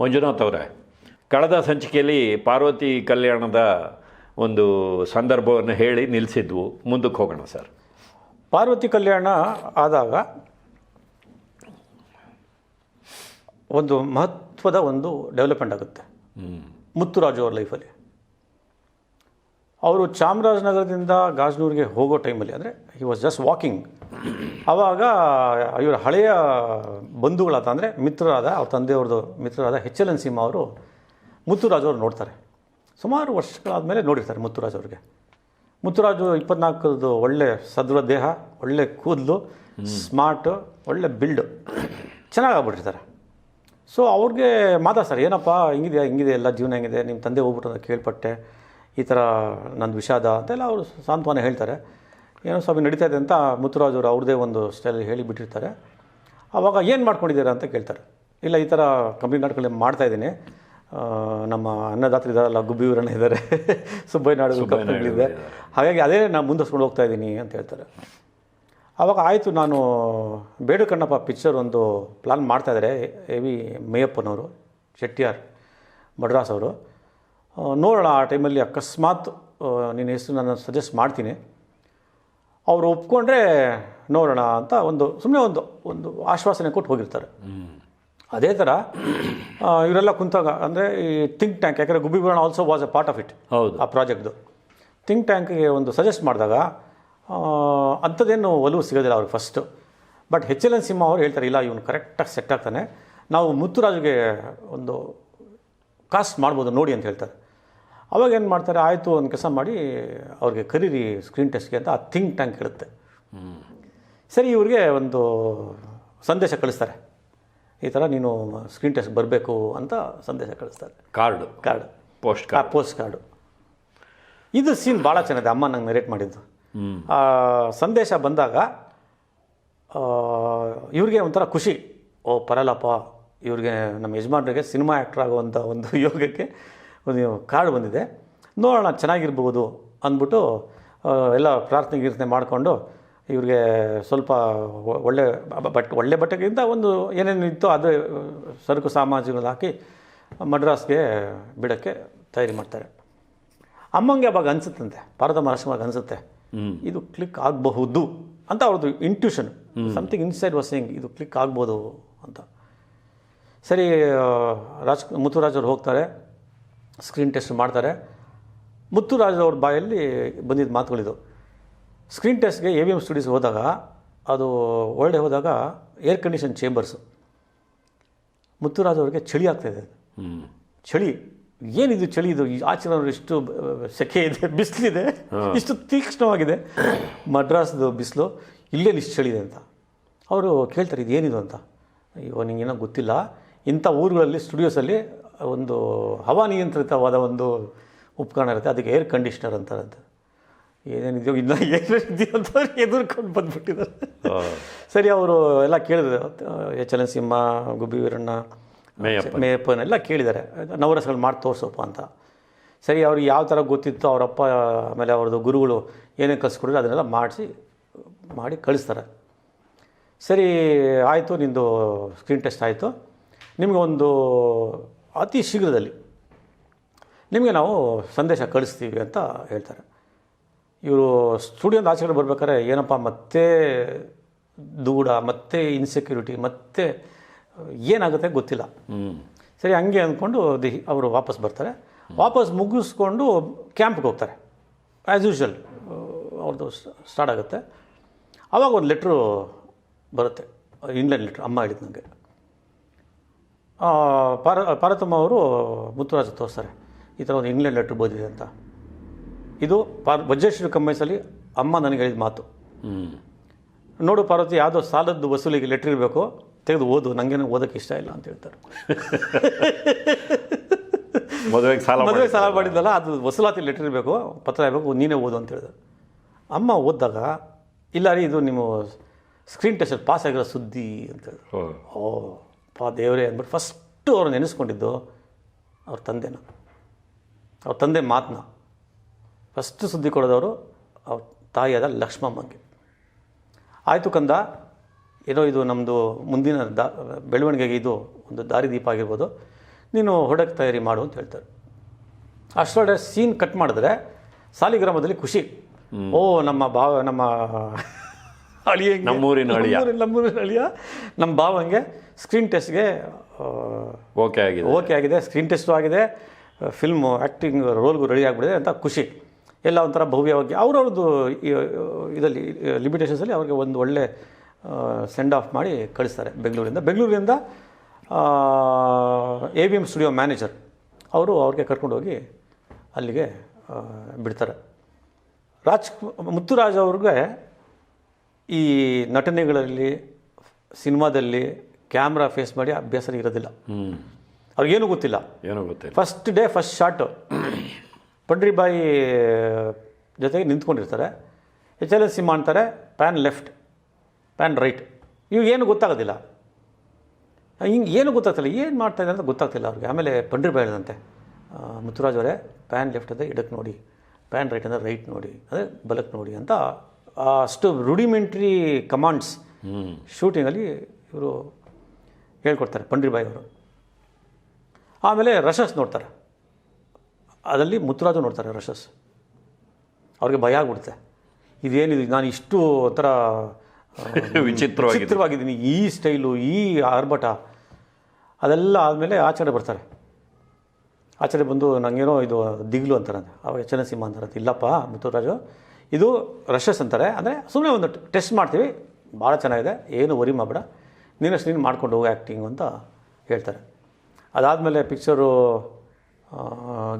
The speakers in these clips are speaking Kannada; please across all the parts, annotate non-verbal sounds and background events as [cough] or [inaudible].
ಮಂಜುನಾಥ್ ಅವರೇ ಕಳೆದ ಸಂಚಿಕೆಯಲ್ಲಿ ಪಾರ್ವತಿ ಕಲ್ಯಾಣದ ಒಂದು ಸಂದರ್ಭವನ್ನು ಹೇಳಿ ನಿಲ್ಲಿಸಿದ್ವು. ಮುಂದಕ್ಕೆ ಹೋಗೋಣ ಸರ್. ಪಾರ್ವತಿ ಕಲ್ಯಾಣ ಆದಾಗ ಒಂದು ಮಹತ್ವದ ಒಂದು ಡೆವಲಪ್ಮೆಂಟ್ ಆಗುತ್ತೆ. ಮುತ್ತುರಾಜು ಅವ್ರ ಲೈಫಲ್ಲಿ ಅವರು ಚಾಮರಾಜನಗರದಿಂದ ಗಾಜನೂರಿಗೆ ಹೋಗೋ ಟೈಮಲ್ಲಿ ಅಂದರೆ ಹಿ ವಾಸ್ ಜಸ್ಟ್ ವಾಕಿಂಗ್ ಆವಾಗ ಇವರ ಹಳೆಯ ಬಂಧುಗಳಾದ ಅಂದರೆ ಮಿತ್ರರಾದ, ಅವ್ರ ತಂದೆಯವ್ರದ್ದು ಮಿತ್ರರಾದ ಎಚ್ ಎಲ್ ಎನ್ ಸಿಂಹ ಅವರು ಮುತ್ತುರಾಜು ಅವ್ರು ನೋಡ್ತಾರೆ. ಸುಮಾರು ವರ್ಷಗಳಾದಮೇಲೆ ನೋಡಿರ್ತಾರೆ ಮುತ್ತುರಾಜ್ ಅವ್ರಿಗೆ. ಮುತ್ತುರಾಜು ಇಪ್ಪತ್ನಾಲ್ಕರದ್ದು ಒಳ್ಳೆ ಸದೃಢ ದೇಹ, ಒಳ್ಳೆ ಕೂದಲು, ಸ್ಮಾರ್ಟ್, ಒಳ್ಳೆ ಬಿಲ್ಡು. ಚೆನ್ನಾಗಿ ಆಗ್ಬಿಟ್ಟಿರ್ತಾರೆ ಸೊ ಅವ್ರಿಗೆ ಮಾತಾಡ್ತಾರೆ ಏನಪ್ಪ ಹಿಂಗಿದೆಯಾ ಹಿಂಗಿದೆ, ಎಲ್ಲ ಜೀವನ ಹೆಂಗಿದೆ ನಿಮ್ಮ ತಂದೆ ಹೋಗ್ಬಿಟ್ಟು ಕೇಳ್ಪಟ್ಟೆ, ಈ ಥರ ನಂದು ವಿಷಾದ ಅಂತೆಲ್ಲ ಅವರು ಸಾಂತ್ವನ ಹೇಳ್ತಾರೆ. ಏನೋ ಸ್ವಾಮಿ ನಡೀತಾ ಇದೆ ಅಂತ ಮುತ್ತುರಾಜ್ ಅವರು ಅವ್ರದ್ದೇ ಒಂದು ಸ್ಟೈಲ್ ಹೇಳಿ ಬಿಟ್ಟಿರ್ತಾರೆ. ಆವಾಗ ಏನು ಮಾಡ್ಕೊಂಡಿದ್ದೀರಾ ಅಂತ ಕೇಳ್ತಾರೆ. ಇಲ್ಲ ಈ ಥರ ಕಂಪ್ನಿ ಮಾಡ್ತಾ ಇದ್ದೀನಿ. ನಮ್ಮ ಅನ್ನದಾತರು ಇದ್ದಾರಲ್ಲ ಗುಬ್ಬಿಯವರನ್ನ ಇದ್ದಾರೆ [laughs] ಸುಬ್ಬಯ್ಯ ನಾಡು ಕಂಪ್ನಿಗಳಿದೆ ಹಾಗಾಗಿ ಅದೇ ನಾನು ಮುಂದುವರ್ಸ್ಕೊಂಡು ಹೋಗ್ತಾ ಇದ್ದೀನಿ ಅಂತ ಹೇಳ್ತಾರೆ. ಆವಾಗ ಆಯಿತು ನಾನು ಬೇಡು ಕಣ್ಣಪ್ಪ ಪಿಕ್ಚರ್ ಒಂದು ಪ್ಲಾನ್ ಮಾಡ್ತಾ ಇದ್ದಾರೆ. ಎ ವಿ ಮೇಯಪ್ಪನವರು ಶೆಟ್ಟಿಯಾರ್ ಮಡ್ರಾಸ್ ಅವರು. ನೋಡೋಣ ಆ ಟೈಮಲ್ಲಿ ಅಕಸ್ಮಾತ್ ನಿನ್ನ ಹೆಸರು ನಾನು ಸಜೆಸ್ಟ್ ಮಾಡ್ತೀನಿ. ಅವರು ಒಪ್ಕೊಂಡ್ರೆ ನೋಡೋಣ ಅಂತ ಒಂದು ಸುಮ್ಮನೆ ಒಂದು ಒಂದು ಆಶ್ವಾಸನೆ ಕೊಟ್ಟು ಹೋಗಿರ್ತಾರೆ. ಅದೇ ಥರ ಇವರೆಲ್ಲ ಕುಂತಾಗ ಅಂದರೆ ಈ ಥಿಂಕ್ ಟ್ಯಾಂಕ್ ಯಾಕಂದರೆ Gubbi ಬುರಾಣ also was a part of it ಹೌದು. ಆ ಪ್ರಾಜೆಕ್ಟ್ದು ಥಿಂಕ್ ಟ್ಯಾಂಕ್ಗೆ ಒಂದು ಸಜೆಸ್ಟ್ ಮಾಡಿದಾಗ ಅಂಥದ್ದೇನು ಒಲವು ಸಿಗೋದಿಲ್ಲ ಅವ್ರಿಗೆ first but H L N Simha ಅವರು ಹೇಳ್ತಾರೆ ಇಲ್ಲ ಇವನು ಕರೆಕ್ಟಾಗಿ ಸೆಟ್ ಆಗ್ತಾನೆ. ನಾವು ಮುತ್ತುರಾಜ್ಗೆ ಒಂದು ಕಾಸ್ಟ್ ಮಾಡ್ಬೋದು ನೋಡಿ ಅಂತ ಹೇಳ್ತಾರೆ. ಅವಾಗ ಏನು ಮಾಡ್ತಾರೆ ಆಯಿತು ಒಂದು ಕೆಲಸ ಮಾಡಿ ಅವ್ರಿಗೆ ಕರೀರಿ ಸ್ಕ್ರೀನ್ ಟೆಸ್ಟ್ಗೆ ಅಂತ ಆ ಥಿಂಕ್ ಟ್ಯಾಂಕ್ ಹೇಳುತ್ತೆ ಸರಿ ಇವ್ರಿಗೆ ಒಂದು ಸಂದೇಶ ಕಳಿಸ್ತಾರೆ. ಈ ಥರ ನೀನು ಸ್ಕ್ರೀನ್ ಟೆಸ್ಟ್ ಬರಬೇಕು ಅಂತ ಸಂದೇಶ ಕಳಿಸ್ತಾರೆ. Card card post card post card ಇದು ಸೀನ್ ಭಾಳ ಚೆನ್ನಾಗಿದೆ. ಅಮ್ಮ ನಂಗೆ ನರೇಟ್ ಮಾಡಿದ್ದು. ಆ ಸಂದೇಶ ಬಂದಾಗ ಇವ್ರಿಗೆ ಒಂಥರ ಖುಷಿ. ಓ ಪರಲಪ್ಪ ಇವ್ರಿಗೆ ನಮ್ಮ ಯಜಮಾನ್ರಿಗೆ ಸಿನಿಮಾ ಆ್ಯಕ್ಟ್ರ್ ಆಗುವಂಥ ಒಂದು ಯೋಗಕ್ಕೆ ಕಾರ್ಡ್ ಬಂದಿದೆ. ನೋಡೋಣ ಚೆನ್ನಾಗಿರ್ಬೋದು ಅಂದ್ಬಿಟ್ಟು ಎಲ್ಲ ಪ್ರಾರ್ಥನೆ ಗೀರ್ಥನೆ ಮಾಡಿಕೊಂಡು ಇವ್ರಿಗೆ ಸ್ವಲ್ಪ ಒಳ್ಳೆ ಬಟ್ಟೆ ಬಟ್ ಒಳ್ಳೆ ಬಟ್ಟೆಗಿಂತ ಒಂದು ಏನೇನು ಇತ್ತು ಅದು ಸರಕು ಸಾಮಾಜಿಗಳು ಹಾಕಿ ಮಡ್ರಾಸ್ಗೆ ಬಿಡೋಕ್ಕೆ ತಯಾರಿ ಮಾಡ್ತಾರೆ. ಅಮ್ಮಂಗೆ ಅವಾಗ ಅನಿಸುತ್ತಂತೆ ಭಾರತ ಮಹಾರಾಷ್ಟ್ರವಾಗಿ ಅನಿಸುತ್ತೆ ಇದು ಕ್ಲಿಕ್ ಆಗಬಹುದು ಅಂತ ಅವ್ರದ್ದು ಇಂಟ್ಯೂಷನ್ ಸಮಥಿಂಗ್ ಇನ್ಸೈಡ್ ವಾಸಿಂಗ್ ಇದು ಕ್ಲಿಕ್ ಆಗ್ಬೋದು ಅಂತ. ಸರಿ ರಾಜ್ ಮುತ್ತುರಾಜ್ ಅವ್ರು ಹೋಗ್ತಾರೆ. ಸ್ಕ್ರೀನ್ ಟೆಸ್ಟ್ ಮಾಡ್ತಾರೆ. ಮುತ್ತುರಾಜ್ ಅವ್ರ ಬಾಯಲ್ಲಿ ಬಂದಿದ್ದ ಮಾತುಗಳಿದು. ಸ್ಕ್ರೀನ್ ಟೆಸ್ಟ್ಗೆ ಎ ವಿ ಎಂ ಸ್ಟುಡಿಯೋಸ್ ಹೋದಾಗ ಅದು ಒಳ್ಳೆ ಹೋದಾಗ ಏರ್ ಕಂಡೀಷನ್ ಚೇಂಬರ್ಸು ಮುತ್ತುರಾಜ್ ಅವ್ರಿಗೆ ಚಳಿ ಆಗ್ತಾಯಿದೆ ಚಳಿ. ಏನಿದು ಚಳಿ ಇದು? ಈ ಆಚೆ ಇಷ್ಟು ಸೆಕೆ ಇದೆ ಬಿಸಿಲಿದೆ ಇಷ್ಟು ತೀಕ್ಷ್ಣವಾಗಿದೆ. ಮಡ್ರಾಸ್ದು ಬಿಸಿಲು ಇಲ್ಲೇ ಇಷ್ಟು ಚಳಿ ಇದೆ ಅಂತ. ಅವರು ಕೇಳ್ತಾರೆ ಇದು ಏನಿದು ಅಂತ. ಅಯ್ಯೋ ನಿಂಗೇನೋ ಗೊತ್ತಿಲ್ಲ. ಇಂಥ ಊರುಗಳಲ್ಲಿ ಸ್ಟುಡಿಯೋಸಲ್ಲಿ ಒಂದು ಹವಾನಿಯಂತ್ರಿತವಾದ ಒಂದು ಉಪಕರಣ ಇರುತ್ತೆ. ಅದಕ್ಕೆ ಏರ್ ಕಂಡೀಷ್ನರ್ ಅಂತಾರಂತೆ. ಏನೇನಿದೆಯೋ ಇನ್ನ ಏನೇನಿದೆಯೋ ಅಂತ ಎದುರ್ಕೊಂಡು ಬಂದ್ಬಿಟ್ಟಿದ್ದಾರೆ. ಸರಿ ಅವರು ಎಲ್ಲ ಕೇಳಿದ್ರು. H L N Simha Gubbi Veeranna ಮೇಯಪ್ಪನ. ಎಲ್ಲ ಕೇಳಿದ್ದಾರೆ. ನವರಸಗಳು ಮಾಡಿ ತೋರಿಸಪ್ಪ ಅಂತ. ಸರಿ ಅವ್ರಿಗೆ ಯಾವ ಥರ ಗೊತ್ತಿತ್ತು ಅವರಪ್ಪ ಆಮೇಲೆ ಅವ್ರದ್ದು ಗುರುಗಳು ಏನೇನು ಕಲಿಸ್ಕೊಡಿದ್ರು ಅದನ್ನೆಲ್ಲ ಮಾಡಿಸಿ ಮಾಡಿ ಕಳಿಸ್ತಾರೆ. ಸರಿ ಆಯಿತು ನಿಂದು ಸ್ಕ್ರೀನ್ ಟೆಸ್ಟ್ ಆಯಿತು. ನಿಮಗೆ ಒಂದು ಅತಿ ಶೀಘ್ರದಲ್ಲಿ ನಿಮಗೆ ನಾವು ಸಂದೇಶ ಕಳಿಸ್ತೀವಿ ಅಂತ ಹೇಳ್ತಾರೆ. ಇವರು ಸ್ಟುಡಿಯೋದ ಆಚೆ ಬರಬೇಕಾದ್ರೆ ಏನಪ್ಪ ಮತ್ತೆ ದೂಡ ಮತ್ತೆ ಇನ್ಸೆಕ್ಯೂರಿಟಿ ಮತ್ತೆ ಏನಾಗುತ್ತೆ ಗೊತ್ತಿಲ್ಲ. ಸರಿ ಹಂಗೆ ಅಂದ್ಕೊಂಡು ದಿ ಅವರು ವಾಪಸ್ ಬರ್ತಾರೆ. ವಾಪಸ್ ಮುಗಿಸ್ಕೊಂಡು ಕ್ಯಾಂಪ್ಗೆ ಹೋಗ್ತಾರೆ. ಆ್ಯಸ್ ಯೂಶ್ವಲ್ ಅವ್ರದ್ದು ಸ್ಟಾರ್ಟ್ ಆಗುತ್ತೆ. ಆವಾಗ ಒಂದು ಲೆಟ್ರು ಬರುತ್ತೆ. ಇಂಗ್ಲೆಂಡ್ ಲೆಟ್ರ್ ಅಮ್ಮ ಹೇಳಿದ್ದು ನನಗೆ ಪಾರ ಪಾರ್ವತಮ್ಮ ಅವರು ಮುತ್ತುರಾಜ್ ತೋರಿಸ್ತಾರೆ. ಈ ಥರ ಒಂದು ಇಂಗ್ಲೆಂಡ್ ಲೆಟ್ರ್ ಬೋದಿದೆ ಅಂತ. ಇದು ಪಾರ್ ವಜ್ರೇಶ್ವರಿ ಕಂಬೈಸಲ್ಲಿ ಅಮ್ಮ ನನಗೆ ಹೇಳಿದ ಮಾತು. ಹ್ಞೂ ನೋಡು ಪಾರ್ವತಿ ಯಾವುದೋ ಸಾಲದ್ದು ವಸೂಲಿಗೆ ಲೆಟ್ರ್ ಇರಬೇಕು ತೆಗೆದು ಓದು ನನಗೇನು ಓದೋಕ್ಕೆ ಇಷ್ಟ ಇಲ್ಲ ಅಂತ ಹೇಳ್ತಾರೆ. [laughs] ಮದುವೆಗೆ ಸಾಲ ಮದುವೆಗೆ ಸಾಲ ಮಾಡಿದ್ದಲ್ಲ ಅದು ವಸೂಲಾತಿ ಲೆಟರ್ ಇರಬೇಕು ಪತ್ರ ಇರಬೇಕು ನೀನೇ ಓದು ಅಂತ ಹೇಳಿದ್ರು. ಅಮ್ಮ ಓದಿದಾಗ ಇಲ್ಲ ರೀ ಇದು ನಿಮ್ಮ ಸ್ಕ್ರೀನ್ ಟೆಸ್ಟಲ್ಲಿ ಪಾಸ್ ಆಗಿರೋ ಸುದ್ದಿ ಅಂತ ಹೇಳಿದ್ರು. ಓ ಪಾ ದೇವರೇ ಅಂದ್ಬಿಟ್ಟು ಫಸ್ಟು ಅವ್ರು ನೆನೆಸ್ಕೊಂಡಿದ್ದು ಅವ್ರ ತಂದೆನ. ಅವ್ರ ತಂದೆ ಮಾತನ್ನ ಫಸ್ಟ್ ಸುದ್ದಿ ಕೊಡೋದವರು ಅವ್ರ ತಾಯಿಯಾದ ಲಕ್ಷ್ಮಮ್ಮಂಗೆ. ಆಯಿತು ಕಂದ ಏನೋ ಇದು ನಮ್ಮದು ಮುಂದಿನ ದ ಬೆಳವಣಿಗೆಗೆ ಇದು ಒಂದು ದಾರಿದೀಪ ಆಗಿರ್ಬೋದು. ನೀನು ಹೊಡಕ್ಕೆ ತಯಾರಿ ಮಾಡು ಅಂತ ಹೇಳ್ತಾರೆ. ಅಷ್ಟೊಳ್ಳೆ ಸೀನ್ ಕಟ್ ಮಾಡಿದ್ರೆ ಸಾಲಿಗ್ರಾಮದಲ್ಲಿ ಖುಷಿ. ಓ ನಮ್ಮ ಭಾವ ನಮ್ಮ ಅಳಿಯ ನಮ್ಮೂರಿನ ಅಳಿಯ. ನಮ್ಮೂರಿನ ಅಳಿಯ ನಮ್ಮ ಭಾವಂಗೆ ಸ್ಕ್ರೀನ್ ಟೆಸ್ಟ್ಗೆ ಓಕೆ ಆಗಿದೆ. ಓಕೆ ಆಗಿದೆ. ಸ್ಕ್ರೀನ್ ಟೆಸ್ಟು ಆಗಿದೆ. ಫಿಲ್ಮು ಆ್ಯಕ್ಟಿಂಗ್ ರೋಲ್ಗೂ ರೆಡಿ ಆಗಿಬಿಡಿದೆ ಅಂತ ಖುಷಿ. ಎಲ್ಲ ಒಂಥರ ಭವ್ಯವಾಗಿ ಅವ್ರವ್ರದ್ದು ಇದರಲ್ಲಿ ಲಿಮಿಟೇಷನ್ಸಲ್ಲಿ ಅವ್ರಿಗೆ ಒಂದು ಒಳ್ಳೆ ಸೆಂಡ್ ಆಫ್ ಮಾಡಿ ಕಳಿಸ್ತಾರೆ ಬೆಂಗಳೂರಿಂದ. ಬೆಂಗಳೂರಿಂದ A V M studio manager ಅವರು ಅವ್ರಿಗೆ ಕರ್ಕೊಂಡೋಗಿ ಅಲ್ಲಿಗೆ ಬಿಡ್ತಾರೆ. ರಾಜ್ ಮುತ್ತುರಾಜ್ ಅವ್ರಿಗೆ ಈ ನಟನೆಗಳಲ್ಲಿ ಸಿನಿಮಾದಲ್ಲಿ ಕ್ಯಾಮ್ರಾ ಫೇಸ್ ಮಾಡಿ ಅಭ್ಯಾಸ ಇರೋದಿಲ್ಲ. ಅವ್ರಿಗೇನು ಗೊತ್ತಿಲ್ಲ. ಏನೂ ಗೊತ್ತಿಲ್ಲ. First day first shot Pandaribai ಜೊತೆಗೆ ನಿಂತ್ಕೊಂಡಿರ್ತಾರೆ. ಎಚ್ ಎಲ್ ಎಸ್ ಸಿ ಅಂತಾರೆ ಪ್ಯಾನ್ ಲೆಫ್ಟ್ ಪ್ಯಾನ್ ರೈಟ್ ಇವಾಗೇನು ಗೊತ್ತಾಗೋದಿಲ್ಲ. ಹಿಂಗೆ ಏನು ಗೊತ್ತಾಗ್ತಿಲ್ಲ. ಏನು ಮಾಡ್ತಾ ಇದೆ ಅಂತ ಗೊತ್ತಾಗ್ತಿಲ್ಲ ಅವ್ರಿಗೆ. ಆಮೇಲೆ ಪಂಡ್ರಿಬಾಯಿ ಹೇಳಿದಂತೆ ಆ, ಮುತ್ತುರಾಜ್ ಅವರೇ ಪ್ಯಾನ್ ಲೆಫ್ಟ್ ಅಂದರೆ ಎಡಕ್ಕೆ ನೋಡಿ. ಪ್ಯಾನ್ ರೈಟ್ ಅಂದರೆ ರೈಟ್ ನೋಡಿ. ಅಂದರೆ ಬಲಕ್ಕೆ ನೋಡಿ ಅಂತ ಅಷ್ಟು ರುಡಿಮೆಂಟ್ರಿ ಕಮಾಂಡ್ಸ್ ಶೂಟಿಂಗಲ್ಲಿ ಇವರು ಹೇಳ್ಕೊಡ್ತಾರೆ ಪಂಡ್ರಿಬಾಯಿ ಅವರು. ಆಮೇಲೆ ರಶಸ್ ನೋಡ್ತಾರೆ. ಅದರಲ್ಲಿ ಮುತ್ತುರಾಜು ನೋಡ್ತಾರೆ ರಶಸ್. ಅವ್ರಿಗೆ ಭಯ ಆಗ್ಬಿಡುತ್ತೆ. ಇದೇನಿದೆ ನಾನು ಇಷ್ಟು ಒಂಥರ ವಿಚಿತ್ರ [laughs] ವಿಚಿತ್ರವಾಗಿದೆ ವಿಚಿತ್ರವಾಗಿದ್ದೀನಿ. ಈ ಸ್ಟೈಲು ಈ ಆರ್ಭಟ. ಅದೆಲ್ಲ ಆದಮೇಲೆ ಆಚರಣೆ ಬರ್ತಾರೆ. ಆಚರಣೆ ಬಂದು ನನಗೇನೋ ಇದು ದಿಗ್ಲು ಅಂತಾರೆ. ಅವಾಗ ಎಚ್ ಎನ್ ಸಿಂಹ ಅಂತಾರೆ. ಇಲ್ಲಪ್ಪ ಮುತ್ತುರಾಜು ಇದು ರಶಸ್ ಅಂತಾರೆ. ಅಂದರೆ ಸುಮ್ಮನೆ ಒಂದು ಟೆಸ್ಟ್ ಮಾಡ್ತೀವಿ. ಭಾಳ ಚೆನ್ನಾಗಿದೆ. ಏನು ವರಿ ಮಾಡಬೇಡ. ನೀನಷ್ಟು ನೀನು ಮಾಡ್ಕೊಂಡು ಹೋಗು ಆ್ಯಕ್ಟಿಂಗ್ ಅಂತ ಹೇಳ್ತಾರೆ. ಅದಾದಮೇಲೆ ಪಿಕ್ಚರು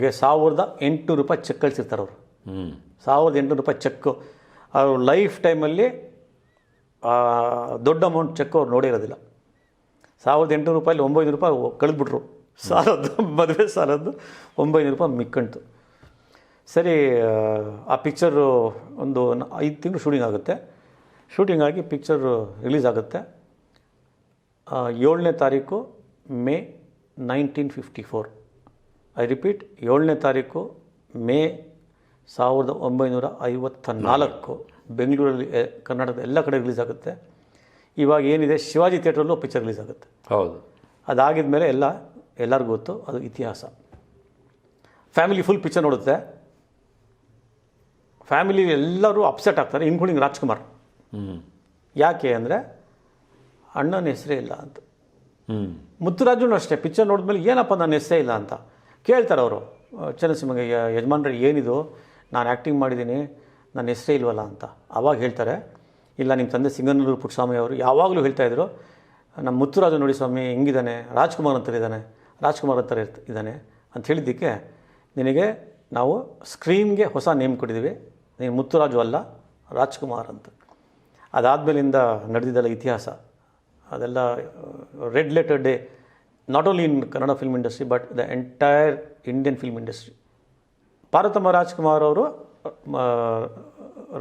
ಗೆ ಸಾವಿರದ ಎಂಟುನೂರು ರೂಪಾಯಿ ಚೆಕ್ ಕಳಿಸಿರ್ತಾರೆ ಅವರು. ಹ್ಞೂ ಸಾವಿರದ ಎಂಟುನೂರು ರೂಪಾಯಿ ಚೆಕ್ಕು ಅವರು ಲೈಫ್ ಟೈಮಲ್ಲಿ ದೊಡ್ಡ ಅಮೌಂಟ್ ಚೆಕ್ ಅವ್ರು ನೋಡಿರೋದಿಲ್ಲ. ಸಾವಿರದ ಎಂಟುನೂರು ರೂಪಾಯಲ್ಲಿ ಒಂಬೈನೂರು ರೂಪಾಯಿ ಕಳೆದ್ಬಿಟ್ರು. ಸಾಲದ್ದು ಮದುವೆ ಸಾಲದ್ದು ಒಂಬೈನೂರು ರೂಪಾಯಿ ಮಿಕ್ಕಂತು ಸರಿ ಆ, ಪಿಕ್ಚರು ಒಂದು ಐದು ತಿಂಗಳು ಶೂಟಿಂಗ್ ಆಗುತ್ತೆ. ಶೂಟಿಂಗ್ ಆಗಿ ಪಿಕ್ಚರ್ ರಿಲೀಸ್ ಆಗುತ್ತೆ. ಏಳನೇ ತಾರೀಕು May nineteen fifty four I repeat ಏಳನೇ ತಾರೀಕು ಮೇ ಸಾವಿರದ ಒಂಬೈನೂರ ಐವತ್ತ ನಾಲ್ಕು ಬೆಂಗಳೂರಲ್ಲಿ ಕರ್ನಾಟಕದ ಎಲ್ಲ ಕಡೆ ರಿಲೀಸ್ ಆಗುತ್ತೆ. ಇವಾಗ ಏನಿದೆ ಶಿವಾಜಿ ಥಿಯೇಟ್ರಲ್ಲೂ ಪಿಕ್ಚರ್ ರಿಲೀಸ್ ಆಗುತ್ತೆ. ಹೌದು. ಅದಾಗಿದ ಮೇಲೆ ಎಲ್ಲ ಎಲ್ಲರಿಗೂ ಗೊತ್ತು ಅದು ಇತಿಹಾಸ. ಫ್ಯಾಮಿಲಿ ಫುಲ್ ಪಿಕ್ಚರ್ ನೋಡುತ್ತೆ. ಫ್ಯಾಮಿಲಿ ಎಲ್ಲರೂ ಅಪ್ಸೆಟ್ ಆಗ್ತಾರೆ ಇನ್ಕ್ಲೂಡಿಂಗ್ ರಾಜ್ಕುಮಾರ್ ಹ್ಞೂ ಯಾಕೆ ಅಂದರೆ ಅಣ್ಣನ ಹೆಸರೇ ಇಲ್ಲ ಅಂತ. ಹ್ಞೂ ಮುತ್ತುರಾಜು ಅಷ್ಟೇ ಪಿಕ್ಚರ್ ನೋಡಿದ್ಮೇಲೆ ಏನಪ್ಪ ನನ್ನ ಹೆಸರೇ ಇಲ್ಲ ಅಂತ. ಕೇಳ್ತಾರೆ ಅವರು ಚನ್ನಸಿಂಹಗೆ ಯಜಮಾನ್ರೆ ಏನಿದು? ನಾನು ಆ್ಯಕ್ಟಿಂಗ್ ಮಾಡಿದ್ದೀನಿ ನನ್ನ ಹೆಸರೇ ಇಲ್ವಲ್ಲ ಅಂತ. ಆವಾಗ ಹೇಳ್ತಾರೆ ಇಲ್ಲ ನಿಮ್ಮ ತಂದೆ ಸಿಂಗನೂರು ಪುಟ್ಟಸ್ವಾಮಿ ಅವರು. ಯಾವಾಗಲೂ ಹೇಳ್ತಾಯಿದ್ರು ನಮ್ಮ ಮುತ್ತುರಾಜು ನೋಡಿ ಸ್ವಾಮಿ ಹೆಂಗಿದ್ದಾನೆ ರಾಜ್ಕುಮಾರ್ ಅಂತ ಇದ್ದಾನೆ ರಾಜ್ಕುಮಾರ್ ಅಂತ ಇರ್ತ- ಇದ್ದಾನೆ. ಅಂತ ಹೇಳಿದ್ದಕ್ಕೆ ನಿನಗೆ ನಾವು ಸ್ಕ್ರೀನ್ಗೆ ಹೊಸ ನೇಮ್ ಕೊಟ್ಟಿದ್ದೀವಿ ನೀನು ಮುತ್ತುರಾಜು ಅಲ್ಲ ರಾಜ್ಕುಮಾರ್ ಅಂತ. ಅದಾದಮೇಲಿಂದ ನಡೆದಿದ್ದೆಲ್ಲ ಇತಿಹಾಸ. ಅದೆಲ್ಲ red letter day not only in Kannada film industry but the entire Indian film industry Parvathamma Rajkumar ಅವರು ಮ,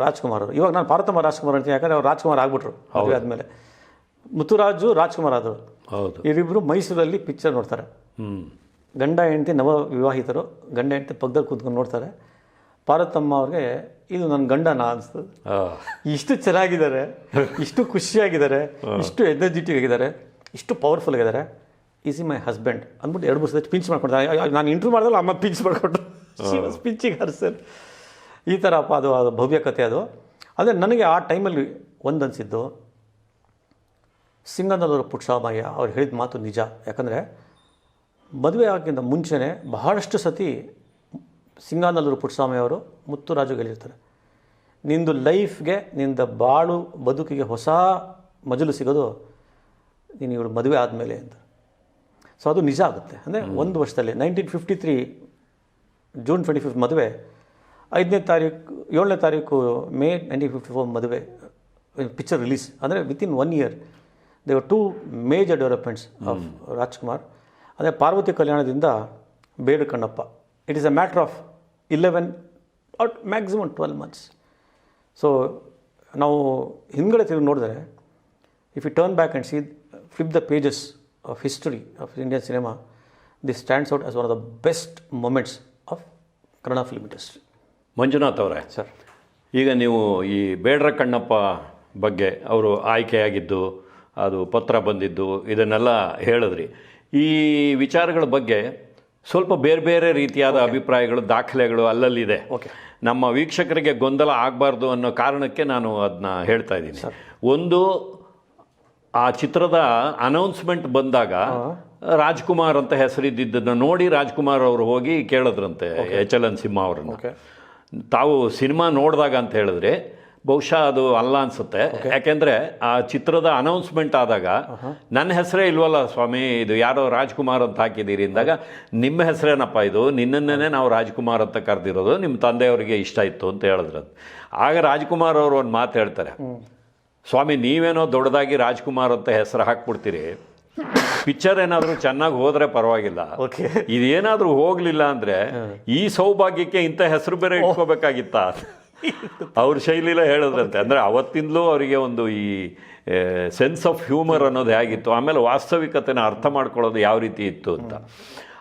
ರಾಜ್ಕುಮಾರ್ ಅವರು. ಇವಾಗ ನಾನು ಪಾರ್ವತಮ್ಮ ರಾಜ್ಕುಮಾರ್ ಅಂತೀನಿ ಯಾಕಂದರೆ ಅವ್ರು ರಾಜ್ಕುಮಾರ್ ಆಗ್ಬಿಟ್ರು ಅವ್ರಿಗೆ ಆದಮೇಲೆ. ಮುತ್ತುರಾಜು ರಾಜ್ಕುಮಾರ್ ಆದರು ಹೌದು. ಇವರಿಬ್ಬರು ಮೈಸೂರಲ್ಲಿ ಪಿಕ್ಚರ್ ನೋಡ್ತಾರೆ. ಗಂಡ ಹೆಂಡತಿ ನವ ವಿವಾಹಿತರು ಗಂಡ ಹೆಂಡತಿ ಪಕ್ಕದಲ್ಲಿ ಕೂತ್ಕೊಂಡು ನೋಡ್ತಾರೆ. ಪಾರ್ವತಮ್ಮ ಅವ್ರಿಗೆ ಇದು ನನ್ನ ಗಂಡನ? ಅನಿಸ್ತು. ಇಷ್ಟು ಚೆನ್ನಾಗಿದ್ದಾರೆ ಇಷ್ಟು ಖುಷಿಯಾಗಿದ್ದಾರೆ ಇಷ್ಟು ಎನರ್ಜಿಟಿಕ್ ಆಗಿದ್ದಾರೆ ಇಷ್ಟು ಪವರ್ಫುಲ್ ಆಗಿದ್ದಾರೆ. ಈಸ್ ಮೈ ಹಸ್ಬೆಂಡ್ ಅಂದ್ಬಿಟ್ಟು ಎರಡು ಮೂರು ಸತಿ ಪಿಂಚ್ ಮಾಡ್ಕೊಡ್ತಾರೆ ನಾನು ಇಂಟ್ರೂ ಮಾಡಿದ್ರೆ ಅಮ್ಮ ಪಿಂಚ್ ಮಾಡ್ಕೊಟ್ಟು ಪಿಂಚಿಗೆ ಹರ್ಸರ್ ಈ ಥರ ಅಪ್ಪ ಅದು ಅದು ಭವ್ಯ ಕಥೆ ಅದು. ಆದರೆ ನನಗೆ ಆ ಟೈಮಲ್ಲಿ ಒಂದು ಅನಿಸಿದ್ದು ಸಿಂಗನಲ್ಲೂರು ಪುಟ್ಸಾಮಯ್ಯ ಅವ್ರು ಹೇಳಿದ ಮಾತು ನಿಜ. ಯಾಕಂದರೆ ಮದುವೆ ಆಗೋಕ್ಕಿಂತ ಮುಂಚೆನೇ ಬಹಳಷ್ಟು ಸತಿ ಸಿಂಗಾನಲ್ಲೂರು ಪುಟ್ಸ್ವಾಮಿ ಅವರು ಮುತ್ತುರಾಜುಗೆ ಗೆಲ್ಲಿರ್ತಾರೆ ನಿಂದು ಲೈಫ್ಗೆ ನಿಂದ ಬಾಳು ಬದುಕಿಗೆ ಹೊಸ ಮಜಲು ಸಿಗೋದು ನೀನು ಇವಳು ಮದುವೆ ಆದಮೇಲೆ ಅಂತ. ಸೊ ಅದು ನಿಜ ಆಗುತ್ತೆ. ಅಂದರೆ ಒಂದು ವರ್ಷದಲ್ಲಿ nineteen fifty three June twenty fifth ಮದುವೆ ಐದನೇ ತಾರೀಕು ಏಳನೇ ತಾರೀಕು ಮೇ ನೈನ್ಟೀನ್ ಫಿಫ್ಟಿ ಫೋರ್ ಮದುವೆ ಪಿಕ್ಚರ್ ರಿಲೀಸ್ ಅಂದರೆ within one year there were two major developments of Rajkumar ಅಂದರೆ ಪಾರ್ವತಿ ಕಲ್ಯಾಣದಿಂದ ಬೇಡು Kannappa it is a matter of eleven at maximum twelve months so ನಾವು ಹಿಂದ್ಗಡೆ ತಿರುಗಿ ನೋಡಿದ್ರೆ if you turn back and see flip the pages of history of Indian cinema the stands out as one of the best moments of Kannada film industry Manjunath ಅವರೇ ಸರ್ ಈಗ ನೀವು ಈ ಬೇಡ್ರ ಕಣ್ಣಪ್ಪ ಬಗ್ಗೆ ಅವರು ಆಯ್ಕೆಯಾಗಿದ್ದು ಅದು ಪತ್ರ ಬಂದಿದ್ದು ಇದನ್ನೆಲ್ಲ ಹೇಳಿದ್ರಿ. ಈ ವಿಚಾರಗಳ ಬಗ್ಗೆ ಸ್ವಲ್ಪ ಬೇರೆ ಬೇರೆ ರೀತಿಯಾದ ಅಭಿಪ್ರಾಯಗಳು ದಾಖಲೆಗಳು ಅಲ್ಲಲ್ಲಿದೆ. ನಮ್ಮ ವೀಕ್ಷಕರಿಗೆ ಗೊಂದಲ ಆಗಬಾರ್ದು ಅನ್ನೋ ಕಾರಣಕ್ಕೆ ನಾನು ಅದನ್ನ ಹೇಳ್ತಾ ಇದ್ದೀನಿ. ಒಂದು ಆ ಚಿತ್ರದ ಅನೌನ್ಸ್ಮೆಂಟ್ ಬಂದಾಗ ರಾಜ್ಕುಮಾರ್ ಅಂತ ಹೆಸರಿದ್ದನ್ನು ನೋಡಿ ರಾಜ್ಕುಮಾರ್ ಅವರು ಹೋಗಿ ಕೇಳಿದ್ರಂತೆ ಎಚ್ ಎಲ್ ಎನ್ ಸಿಂಹ ಅವರನ್ನು. ತಾವು ಸಿನಿಮಾ ನೋಡಿದಾಗ ಅಂತ ಹೇಳಿದ್ರೆ ಬಹುಶಃ ಅದು ಅಲ್ಲ ಅನ್ಸುತ್ತೆ. ಯಾಕೆಂದ್ರೆ ಆ ಚಿತ್ರದ ಅನೌನ್ಸ್ಮೆಂಟ್ ಆದಾಗ ನನ್ನ ಹೆಸರೇ ಇಲ್ವಲ್ಲ ಸ್ವಾಮಿ ಇದು ಯಾರೋ ರಾಜ್ಕುಮಾರ್ ಅಂತ ಹಾಕಿದ್ದೀರಿ ಅಂದಾಗ ನಿಮ್ಮ ಹೆಸರೇನಪ್ಪ ಇದು? ನಿನ್ನನ್ನೇ ನಾವು ರಾಜ್ಕುಮಾರ್ ಅಂತ ಕರೆದಿರೋದು ನಿಮ್ಮ ತಂದೆಯವರಿಗೆ ಇಷ್ಟ ಇತ್ತು ಅಂತ ಹೇಳಿದ್ರು ಆಗ ರಾಜ್ಕುಮಾರ್ ಅವರು ಒಂದು ಮಾತು ಹೇಳ್ತಾರೆ. ಸ್ವಾಮಿ ನೀವೇನೋ ದೊಡ್ಡದಾಗಿ ರಾಜ್ಕುಮಾರ್ ಅಂತ ಹೆಸರು ಹಾಕ್ಬಿಡ್ತೀರಿ. ಪಿಕ್ಚರ್ ಏನಾದರೂ ಚೆನ್ನಾಗಿ ಹೋದರೆ ಪರವಾಗಿಲ್ಲ. ಓಕೆ ಇದೇನಾದರೂ ಹೋಗಲಿಲ್ಲ ಅಂದ್ರೆ ಈ ಸೌಭಾಗ್ಯಕ್ಕೆ ಇಂಥ ಹೆಸರು ಬೇರೆ ಇಟ್ಕೋಬೇಕಾಗಿತ್ತ? ಅವ್ರ ಶೈಲಿಲ ಹೇಳಿದ್ರಂತೆ ಅಂದ್ರೆ ಅವತ್ತಿಂದಲೂ ಅವರಿಗೆ ಒಂದು ಈ ಸೆನ್ಸ್ ಆಫ್ ಹ್ಯೂಮರ್ ಅನ್ನೋದು ಹೇಗಿತ್ತು ಆಮೇಲೆ ವಾಸ್ತವಿಕತೆನ ಅರ್ಥ ಮಾಡ್ಕೊಳ್ಳೋದು ಯಾವ ರೀತಿ ಇತ್ತು ಅಂತ.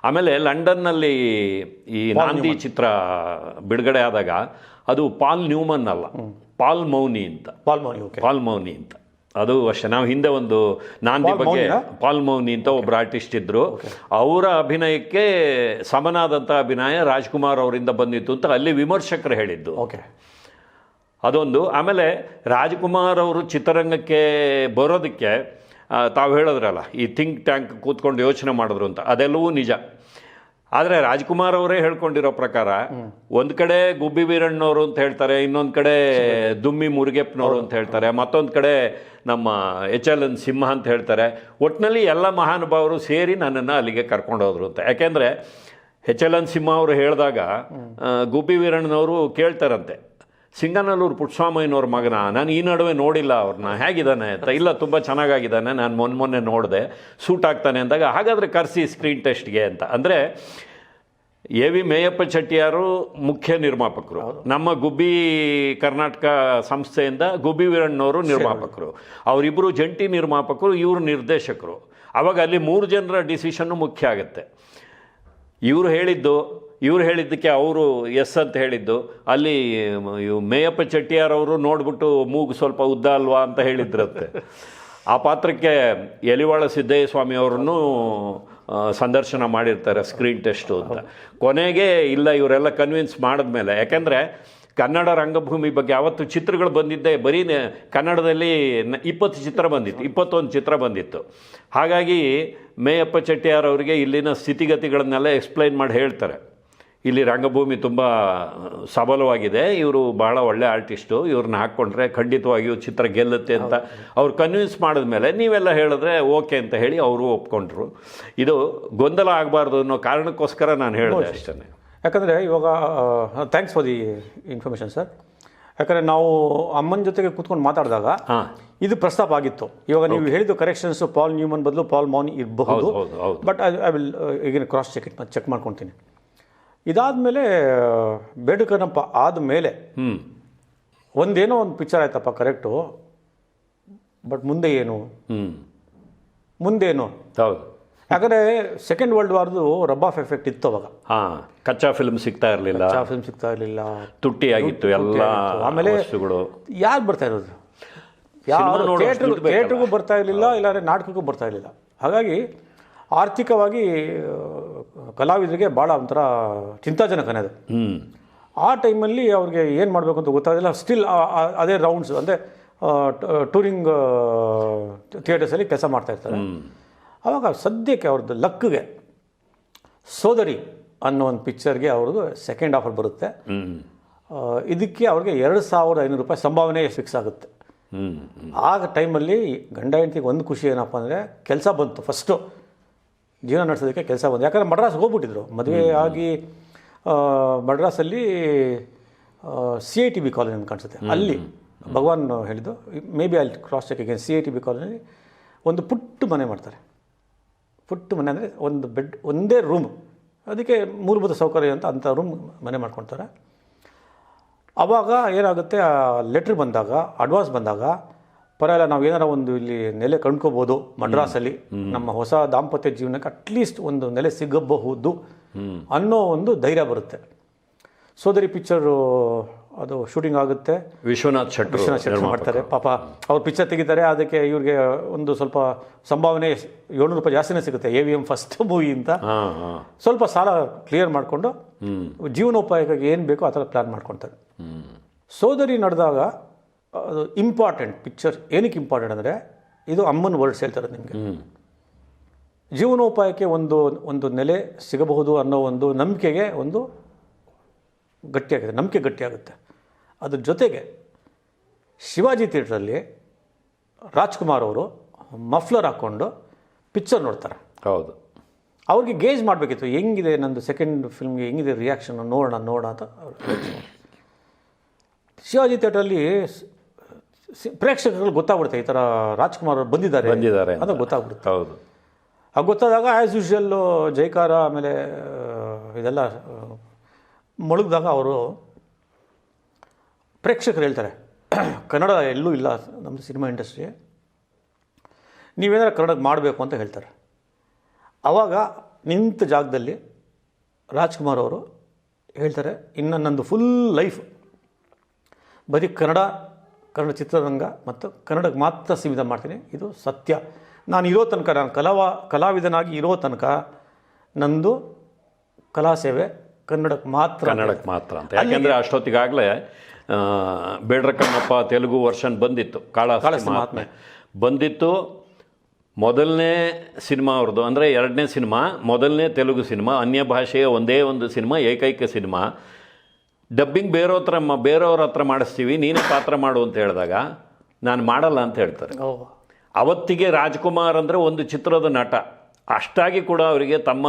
ಆಮೇಲೆ ಲಂಡನ್ನಲ್ಲಿ ಈ ನಾಂದಿ ಚಿತ್ರ ಬಿಡುಗಡೆ ಆದಾಗ ಅದು ಪಾಲ್ ನ್ಯೂಮನ್ ಅಲ್ಲ. ಪಾಲ್ ಮೌನಿ ಅಂತ. ಪಾಲ್ ಮೌನಿ ಪಾಲ್ ಮೌನಿ ಅಂತ. ಅದು ವರ್ಷ ನಾವು ಹಿಂದೆ ಒಂದು ನಾಂದಿ ಬಗ್ಗೆ? ಪಾಲ್ ಮೌನಿ ಅಂತ ಒಬ್ರು ಆರ್ಟಿಸ್ಟ್ ಇದ್ದರು ಅವರ ಅಭಿನಯಕ್ಕೆ ಸಮನಾದಂಥ ಅಭಿನಯ ರಾಜ್ಕುಮಾರ್ ಅವರಿಂದ ಬಂದಿತ್ತು ಅಂತ ಅಲ್ಲಿ ವಿಮರ್ಶಕರು ಹೇಳಿದ್ದು. ಓಕೆ ಅದೊಂದು. ಆಮೇಲೆ ರಾಜ್ಕುಮಾರ್ ಅವರು ಚಿತ್ರರಂಗಕ್ಕೆ ಬರೋದಕ್ಕೆ ತಾವು ಹೇಳಿದ್ರಲ್ಲ ಈ ಥಿಂಕ್ ಟ್ಯಾಂಕ್ ಕೂತ್ಕೊಂಡು ಯೋಚನೆ ಮಾಡಿದ್ರು ಅಂತ. ಅದೆಲ್ಲವೂ ನಿಜ. ಆದರೆ ರಾಜ್ಕುಮಾರ್ ಅವರೇ ಹೇಳ್ಕೊಂಡಿರೋ ಪ್ರಕಾರ ಒಂದು ಕಡೆ ಗುಬ್ಬಿ ವೀರಣ್ಣವರು ಅಂತ ಹೇಳ್ತಾರೆ, ಇನ್ನೊಂದು ಕಡೆ ದುಮ್ಮಿ ಮುರುಗೆಪ್ಪನವರು ಅಂತ ಹೇಳ್ತಾರೆ, ಮತ್ತೊಂದು ಕಡೆ ನಮ್ಮ ಎಚ್ ಎಲ್ ಎನ್ ಸಿಂಹ ಅಂತ ಹೇಳ್ತಾರೆ. ಒಟ್ಟಿನಲ್ಲಿ ಎಲ್ಲ ಮಹಾನುಭಾವರು ಸೇರಿ ನನ್ನನ್ನು ಅಲ್ಲಿಗೆ ಕರ್ಕೊಂಡು ಹೋದ್ರು ಅಂತ. ಯಾಕೆಂದರೆ ಎಚ್ ಎಲ್ ಎನ್ ಸಿಂಹ ಅವರು ಹೇಳಿದಾಗ ಗುಬ್ಬಿ ವೀರಣ್ಣನವರು ಕೇಳ್ತಾರಂತೆ ಸಿಂಗನಲ್ಲೂರು ಪುಟ್ಸ್ವಾಮಯ್ಯನವ್ರ ಮಗನ. ನಾನು ಈ ನಡುವೆ ನೋಡಿಲ್ಲ ಅವ್ರನ್ನ ಹೇಗಿದ್ದಾನೆ ಅಂತ. ಇಲ್ಲ ತುಂಬ ಚೆನ್ನಾಗಾಗಿದ್ದಾನೆ. ನಾನು ಮೊನ್ನೆ ಮೊನ್ನೆ ನೋಡಿದೆ. ಸೂಟ್ ಆಗ್ತಾನೆ ಅಂದಾಗ ಹಾಗಾದರೆ ಕರೆಸಿ ಸ್ಕ್ರೀನ್ ಟೆಸ್ಟ್ಗೆ ಅಂತ. ಅಂದರೆ ಎ ವಿ ಮೇಯಪ್ಪ ಚಟ್ಟಿಯಾರು ಮುಖ್ಯ ನಿರ್ಮಾಪಕರು. ನಮ್ಮ ಗುಬ್ಬಿ ಕರ್ನಾಟಕ ಸಂಸ್ಥೆಯಿಂದ ಗುಬ್ಬಿ ವೀರಣ್ಣನವರು ನಿರ್ಮಾಪಕರು. ಅವರಿಬ್ಬರು ಜಂಟಿ ನಿರ್ಮಾಪಕರು ಇವರು ನಿರ್ದೇಶಕರು. ಅವಾಗ ಅಲ್ಲಿ ಮೂರು ಜನರ ಡಿಸಿಷನ್ನು ಮುಖ್ಯ ಆಗುತ್ತೆ. ಇವರು ಹೇಳಿದ್ದು ಇವ್ರು ಹೇಳಿದ್ದಕ್ಕೆ ಅವರು ಎಸ್ ಅಂತ ಹೇಳಿದ್ದು. ಅಲ್ಲಿ ಮೇಯಪ್ಪ ಚಟ್ಟಿಯಾರ್ ಅವರು ನೋಡ್ಬಿಟ್ಟು ಮೂಗು ಸ್ವಲ್ಪ ಉದ್ದ ಅಲ್ವಾ ಅಂತ ಹೇಳಿದ್ರಂತೆ ಆ ಪಾತ್ರಕ್ಕೆ ಎಲಿವಾಳ ಸಿದ್ದಯ್ಯ ಸ್ವಾಮಿ ಅವರನ್ನು ಸಂದರ್ಶನ ಮಾಡಿರ್ತಾರೆ ಸ್ಕ್ರೀನ್ ಟೆಸ್ಟು ಅಂತ. ಕೊನೆಗೆ ಇಲ್ಲ, ಇವರೆಲ್ಲ ಕನ್ವಿನ್ಸ್ ಮಾಡಿದ್ಮೇಲೆ. ಯಾಕೆಂದರೆ ಕನ್ನಡ ರಂಗಭೂಮಿ ಬಗ್ಗೆ ಅವತ್ತು ಚಿತ್ರಗಳು ಬಂದಿದ್ದೆ ಬರೀ ಕನ್ನಡದಲ್ಲಿ ಇಪ್ಪತ್ತು ಚಿತ್ರ ಬಂದಿತ್ತು, ಇಪ್ಪತ್ತೊಂದು ಚಿತ್ರ ಬಂದಿತ್ತು. ಹಾಗಾಗಿ ಮೇಯಪ್ಪ ಚೆಟ್ಟಿಯಾರ್ ಅವರಿಗೆ ಇಲ್ಲಿನ ಸ್ಥಿತಿಗತಿಗಳನ್ನೆಲ್ಲ ಎಕ್ಸ್ಪ್ಲೈನ್ ಮಾಡಿ ಹೇಳ್ತಾರೆ. ಇಲ್ಲಿ ರಂಗಭೂಮಿ ತುಂಬ ಸಬಲವಾಗಿದೆ. ಇವರು ಬಹಳ ಒಳ್ಳೆ ಆರ್ಟಿಸ್ಟು. ಇವ್ರನ್ನ ಹಾಕ್ಕೊಂಡ್ರೆ ಖಂಡಿತವಾಗಿಯೂ ಚಿತ್ರ ಗೆಲ್ಲುತ್ತೆ ಅಂತ ಅವ್ರು ಕನ್ವಿನ್ಸ್ ಮಾಡಿದ್ಮೇಲೆ ನೀವೆಲ್ಲ ಹೇಳಿದ್ರೆ ಓಕೆ ಅಂತ ಹೇಳಿ ಅವರು ಒಪ್ಕೊಂಡ್ರು. ಇದು ಗೊಂದಲ ಆಗಬಾರ್ದು ಅನ್ನೋ ಕಾರಣಕ್ಕೋಸ್ಕರ ನಾನು ಹೇಳಿದೆ ಅಷ್ಟೇ. ಯಾಕಂದರೆ ಇವಾಗ thanks for the information sir ಯಾಕಂದರೆ ನಾವು ಅಮ್ಮನ ಜೊತೆಗೆ ಕೂತ್ಕೊಂಡು ಮಾತಾಡಿದಾಗ ಇದು ಪ್ರಸ್ತಾಪ ಆಗಿತ್ತು. ಇವಾಗ ನೀವು ಹೇಳಿದ್ದು ಕರೆಕ್ಷನ್ಸ್ ಪಾಲ್ ನ್ಯೂಮನ್ ಬದಲು ಪಾಲ್ ಮೌನ್ ಇರಬಹುದು. ಹೌದು ಹೌದು ಹೌದು. ಬಟ್ ಐ ವಿಲ್ ಈಗಿನ ಕ್ರಾಸ್ ಚೆಕ್ ಇಟ್ ಚೆಕ್ ಮಾಡ್ಕೊತೀನಿ. ಇದಾದಮೇಲೆ ಬೇಡುಕನಪ್ಪ ಆದಮೇಲೆ. ಹ್ಞೂ ಒಂದೇನೋ ಒಂದು ಪಿಕ್ಚರ್ ಆಯ್ತಪ್ಪ ಕರೆಕ್ಟು ಬಟ್ ಮುಂದೆ ಏನು? ಹ್ಞೂ ಮುಂದೇನು? ಹೌದು. ಯಾಕಂದರೆ ಸೆಕೆಂಡ್ ವರ್ಲ್ಡ್ ವಾರ್ದು ರಬ್ ಆಫ್ ಎಫೆಕ್ಟ್ ಇತ್ತು ಅವಾಗ. ಹಾಂ ಕಚ್ಚಾ ಫಿಲ್ಮ್ ಸಿಗ್ತಾ ಇರಲಿಲ್ಲ. ಕಚ್ಚಾ ಫಿಲ್ಮ್ ಸಿಗ್ತಾ ಇರಲಿಲ್ಲ. ತುಟ್ಟಿ ಆಗಿತ್ತು ಎಲ್ಲ ಆಮೇಲೆ ಯಾರು ಬರ್ತಾ ಇರೋದು? ಥಿಯೇಟ್ರ್ ಥಿಯೇಟ್ರಿಗೂ ಬರ್ತಾ ಇರಲಿಲ್ಲ ಇಲ್ಲಾಂದರೆ ನಾಟಕಕ್ಕೂ ಬರ್ತಾ ಇರಲಿಲ್ಲ. ಹಾಗಾಗಿ ಆರ್ಥಿಕವಾಗಿ ಕಲಾವಿದರಿಗೆ ಭಾಳ ಒಂಥರ ಚಿಂತಾಜನಕನೇ ಅದು. ಆ ಟೈಮಲ್ಲಿ ಅವ್ರಿಗೆ ಏನು ಮಾಡಬೇಕು ಅಂತ ಗೊತ್ತಾಗಲಿಲ್ಲ ಸ್ಟಿಲ್ ಅದೇ ರೌಂಡ್ಸ್ ಅಂದರೆ ಟೂರಿಂಗ್ ಥಿಯೇಟರ್ಸಲ್ಲಿ ಕೆಲಸ ಮಾಡ್ತಾ ಇರ್ತಾರೆ. ಆವಾಗ ಸದ್ಯಕ್ಕೆ ಅವ್ರದ್ದು ಲಕ್ಗೆ ಸೋದರಿ ಅನ್ನೋ ಒಂದು ಪಿಕ್ಚರ್ಗೆ ಅವ್ರದ್ದು ಸೆಕೆಂಡ್ ಆಫರ್ ಬರುತ್ತೆ. ಇದಕ್ಕೆ ಅವ್ರಿಗೆ ಎರಡು ಸಾವಿರದ ಐನೂರು ರೂಪಾಯಿ ಸಂಭಾವನೆ ಫಿಕ್ಸ್ ಆಗುತ್ತೆ. ಆಗ ಟೈಮಲ್ಲಿ ಗಂಡ ಹೆಂಡತಿಗೆ ಒಂದು ಖುಷಿ ಏನಪ್ಪ ಅಂದರೆ ಕೆಲಸ ಬಂತು ಫಸ್ಟು ಜೀವನ ನಡೆಸೋದಕ್ಕೆ ಕೆಲಸ ಬಂದು ಯಾಕಂದರೆ ಮಡ್ರಾಸ್ಗೆ ಹೋಗ್ಬಿಟ್ಟಿದ್ರು. ಮದುವೆ ಆಗಿ ಮಡ್ರಾಸಲ್ಲಿ C I T B college ಅಂತ ಕಾಣಿಸುತ್ತೆ. ಅಲ್ಲಿ ಭಗವಾನ್ ಹೇಳಿದ್ದು ಮೇ ಬಿ ಅಲ್ಲಿ cross check C I T B ಕಾಲೇಜಲ್ಲಿ ಒಂದು ಪುಟ್ಟ ಮನೆ ಮಾಡ್ತಾರೆ. ಪುಟ್ಟ ಮನೆ ಅಂದರೆ ಒಂದು ಬೆಡ್ ಒಂದೇ ರೂಮ್ ಅದಕ್ಕೆ ಮೂಲಭೂತ ಸೌಕರ್ಯ ಅಂತ ಅಂಥ ರೂಮ್ ಮನೆ ಮಾಡ್ಕೊಳ್ತಾರೆ ಆವಾಗ ಏನಾಗುತ್ತೆ ಆ ಲೆಟ್ರ್ ಬಂದಾಗ ಅಡ್ವಾನ್ಸ್ ಬಂದಾಗ ಪರವಾಗಿಲ್ಲ ನಾವು ಏನಾರ ಒಂದು ಇಲ್ಲಿ ನೆಲೆ ಕಂಡ್ಕೋಬೋದು ಮಡ್ರಾಸಲ್ಲಿ ನಮ್ಮ ಹೊಸ ದಾಂಪತ್ಯ ಜೀವನಕ್ಕೆ ಅಟ್ಲೀಸ್ಟ್ ಒಂದು ನೆಲೆ ಸಿಗಬಹುದು ಅನ್ನೋ ಒಂದು ಧೈರ್ಯ ಬರುತ್ತೆ. ಸೋದರಿ ಪಿಕ್ಚರು ಅದು ಶೂಟಿಂಗ್ ಆಗುತ್ತೆ. ವಿಶ್ವನಾಥ್ ಶೆಟ್ ವಿಶ್ವನಾಥ್ ಶೆಟ್ ಮಾಡ್ತಾರೆ. ಪಾಪ ಅವ್ರು ಪಿಕ್ಚರ್ ತೆಗಿತಾರೆ ಅದಕ್ಕೆ ಇವ್ರಿಗೆ ಒಂದು ಸ್ವಲ್ಪ ಸಂಭಾವನೆ ಏಳ್ನೂರು ರೂಪಾಯಿ ಜಾಸ್ತಿನೇ ಸಿಗುತ್ತೆ A V M first movie ಅಂತ. ಸ್ವಲ್ಪ ಸಾಲ ಕ್ಲಿಯರ್ ಮಾಡಿಕೊಂಡು ಜೀವನೋಪಾಯಕ್ಕಾಗಿ ಏನು ಬೇಕೋ ಆ ಥರ ಪ್ಲ್ಯಾನ್ ಮಾಡ್ಕೊತಾರೆ ಸೋದರಿ ನಡೆದಾಗ ಅದು ಇಂಪಾರ್ಟೆಂಟ್ ಪಿಕ್ಚರ್ ಏನಕ್ಕೆ ಇಂಪಾರ್ಟೆಂಟ್ ಅಂದರೆ ಇದು ಅಮ್ಮನ ವರ್ಡ್ಸ್ ಹೇಳ್ತಾರೆ ನಿಮಗೆ. ಜೀವನೋಪಾಯಕ್ಕೆ ಒಂದು ಒಂದು ನೆಲೆ ಸಿಗಬಹುದು ಅನ್ನೋ ಒಂದು ನಂಬಿಕೆಗೆ ಒಂದು ಗಟ್ಟಿಯಾಗುತ್ತೆ ನಂಬಿಕೆ ಗಟ್ಟಿಯಾಗುತ್ತೆ. ಅದ್ರ ಜೊತೆಗೆ ಶಿವಾಜಿ ಥಿಯೇಟ್ರಲ್ಲಿ ರಾಜ್ಕುಮಾರ್ ಅವರು ಮಫ್ಲರ್ ಹಾಕ್ಕೊಂಡು ಪಿಕ್ಚರ್ ನೋಡ್ತಾರೆ. ಹೌದು. ಅವ್ರಿಗೆ ಗೇಜ್ ಮಾಡಬೇಕಿತ್ತು ಹೆಂಗಿದೆ ನಂದು ಸೆಕೆಂಡ್ ಫಿಲ್ಮ್ಗೆ ಹೆಂಗಿದೆ ರಿಯಾಕ್ಷನ್ ನೋಡೋಣ ನೋಡೋಣ ಅಂತ. ಶಿವಾಜಿ ಥಿಯೇಟ್ರಲ್ಲಿ ಪ್ರೇಕ್ಷಕರಿಗೆ ಗೊತ್ತಾಗ್ಬಿಡುತ್ತೆ ಈ ಥರ ರಾಜ್ಕುಮಾರ್ ಅವ್ರು ಬಂದಿದ್ದಾರೆ ಬಂದಿದ್ದಾರೆ ಅಂತ. ಗೊತ್ತಾಗ್ಬಿಡುತ್ತೆ. ಹೌದು. ಆಗ ಗೊತ್ತಾದಾಗ ಆ್ಯಸ್ ಯೂಶ್ವಲ್ಲು ಜೈಕಾರ ಆಮೇಲೆ ಆ, ಇದೆಲ್ಲ ಆ, ಮುಳುಗಿದಾಗ ಅವರು ಪ್ರೇಕ್ಷಕರು ಹೇಳ್ತಾರೆ ಕನ್ನಡ ಎಲ್ಲೂ ಇಲ್ಲ ನಮ್ಮದು ಸಿನಿಮಾ ಇಂಡಸ್ಟ್ರಿ ನೀವೇನಾರು ಕನ್ನಡಕ್ಕೆ ಮಾಡಬೇಕು ಅಂತ ಹೇಳ್ತಾರೆ. ಆವಾಗ ನಿಂತ ಜಾಗದಲ್ಲಿ ರಾಜ್ಕುಮಾರ್ ಅವರು ಹೇಳ್ತಾರೆ ಇನ್ನು ನನ್ನದು ಫುಲ್ ಲೈಫ್ ಬರೀ ಕನ್ನಡ ಕನ್ನಡ ಚಿತ್ರರಂಗ ಮತ್ತು ಕನ್ನಡಕ್ಕೆ ಮಾತ್ರ ಸೀಮಿತ ಮಾಡ್ತೀನಿ. ಇದು ಸತ್ಯ. ನಾನು ಇರೋ ತನಕ ನಾನು ಕಲಾವ ಕಲಾವಿದನಾಗಿ ಇರೋ ತನಕ ನಂದು ಕಲಾ ಸೇವೆ ಕನ್ನಡಕ್ಕೆ ಮಾತ್ರ. ಕನ್ನಡಕ್ಕೆ ಮಾತ್ರ ಅಂತ. ಯಾಕೆಂದರೆ ಅಷ್ಟೊತ್ತಿಗಾಗಲೇ ಬೇಡ್ರ ಕಣ್ಣಪ್ಪ ತೆಲುಗು ವರ್ಷನ್ ಬಂದಿತ್ತು. ಕಾಳ ಮಹಾತ್ಮೆ. ಬಂದಿತ್ತು. ಮೊದಲನೇ ಸಿನಿಮಾ ಅವ್ರದ್ದು. ಅಂದರೆ ಎರಡನೇ ಸಿನಿಮಾ ಮೊದಲನೇ ತೆಲುಗು ಸಿನಿಮಾ ಅನ್ಯ ಭಾಷೆಯ ಒಂದೇ ಒಂದು ಸಿನಿಮಾ ಏಕೈಕ ಸಿನಿಮಾ. ಡಬ್ಬಿಂಗ್ ಬೇರೆಯವ್ರ ಹತ್ರ ಮ- ಬೇರೆಯವ್ರ ಹತ್ರ ಮಾಡಿಸ್ತೀವಿ ನೀನೇ ಪಾತ್ರ ಮಾಡು ಅಂತ ಹೇಳಿದಾಗ ನಾನು ಮಾಡಲ್ಲ ಅಂತ ಹೇಳ್ತಾರೆ. ಅವತ್ತಿಗೆ ರಾಜ್ಕುಮಾರ್ ಅಂದರೆ ಒಂದು ಚಿತ್ರದ ನಟ. ಅಷ್ಟಾಗಿ ಕೂಡ ಅವರಿಗೆ ತಮ್ಮ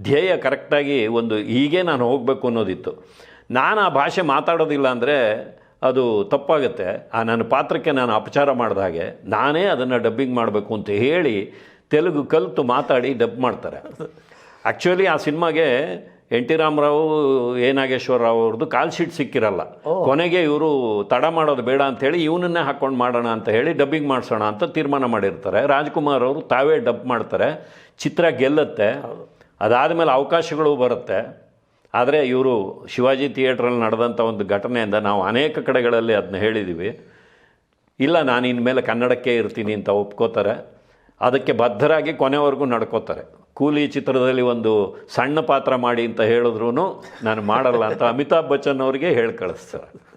ಧ್ಯೇಯ ಕರೆಕ್ಟಾಗಿ ಒಂದು ಹೀಗೆ ನಾನು ಹೋಗಬೇಕು ಅನ್ನೋದಿತ್ತು. ನಾನು ಆ ಭಾಷೆ ಮಾತಾಡೋದಿಲ್ಲ ಅಂದರೆ ಅದು ತಪ್ಪಾಗುತ್ತೆ. ಆ ನನ್ನ ಪಾತ್ರಕ್ಕೆ ನಾನು ಅಪಚಾರ ಮಾಡಿದ ಹಾಗೆ ನಾನೇ ಅದನ್ನು ಡಬ್ಬಿಂಗ್ ಮಾಡಬೇಕು ಅಂತ ಹೇಳಿ ತೆಲುಗು ಕಲಿತು ಮಾತಾಡಿ ಡಬ್ ಮಾಡ್ತಾರೆ. ಆ್ಯಕ್ಚುಲಿ ಆ ಸಿನಿಮಾಗೆ N T Ramarao A Nageswararao ಅವ್ರದ್ದು ಕಾಲ್ ಶೀಟ್ ಸಿಕ್ಕಿರಲ್ಲ. ಕೊನೆಗೆ ಇವರು ತಡ ಮಾಡೋದು ಬೇಡ ಅಂತೇಳಿ ಇವನನ್ನೇ ಹಾಕ್ಕೊಂಡು ಮಾಡೋಣ ಅಂತ ಹೇಳಿ ಡಬ್ಬಿಂಗ್ ಮಾಡಿಸೋಣ ಅಂತ ತೀರ್ಮಾನ ಮಾಡಿರ್ತಾರೆ. ರಾಜ್ಕುಮಾರ್ ಅವರು ತಾವೇ ಡಬ್ ಮಾಡ್ತಾರೆ. ಚಿತ್ರ ಗೆಲ್ಲುತ್ತೆ. ಅದಾದಮೇಲೆ ಅವಕಾಶಗಳು ಬರುತ್ತೆ. ಆದರೆ ಇವರು ಶಿವಾಜಿ ಥಿಯೇಟ್ರಲ್ಲಿ ನಡೆದಂಥ ಒಂದು ಘಟನೆಯಿಂದ ನಾವು ಅನೇಕ ಕಡೆಗಳಲ್ಲಿ ಅದನ್ನ ಹೇಳಿದ್ದೀವಿ ಇಲ್ಲ ನಾನು ಇನ್ಮೇಲೆ ಕನ್ನಡಕ್ಕೆ ಇರ್ತೀನಿ ಅಂತ ಒಪ್ಕೋತಾರೆ. ಅದಕ್ಕೆ ಬದ್ಧರಾಗಿ ಕೊನೆವರೆಗೂ ನಡ್ಕೋತಾರೆ. ಕೂಲಿ ಚಿತ್ರದಲ್ಲಿ ಒಂದು ಸಣ್ಣ ಪಾತ್ರ ಮಾಡಿ ಅಂತ ಹೇಳಿದ್ರು ನಾನು ಮಾಡಲ್ಲ ಅಂತ ಅಮಿತಾಬ್ ಬಚ್ಚನ್ ಅವರಿಗೆ ಹೇಳಿ ಕಳಿಸ್ತಾರೆ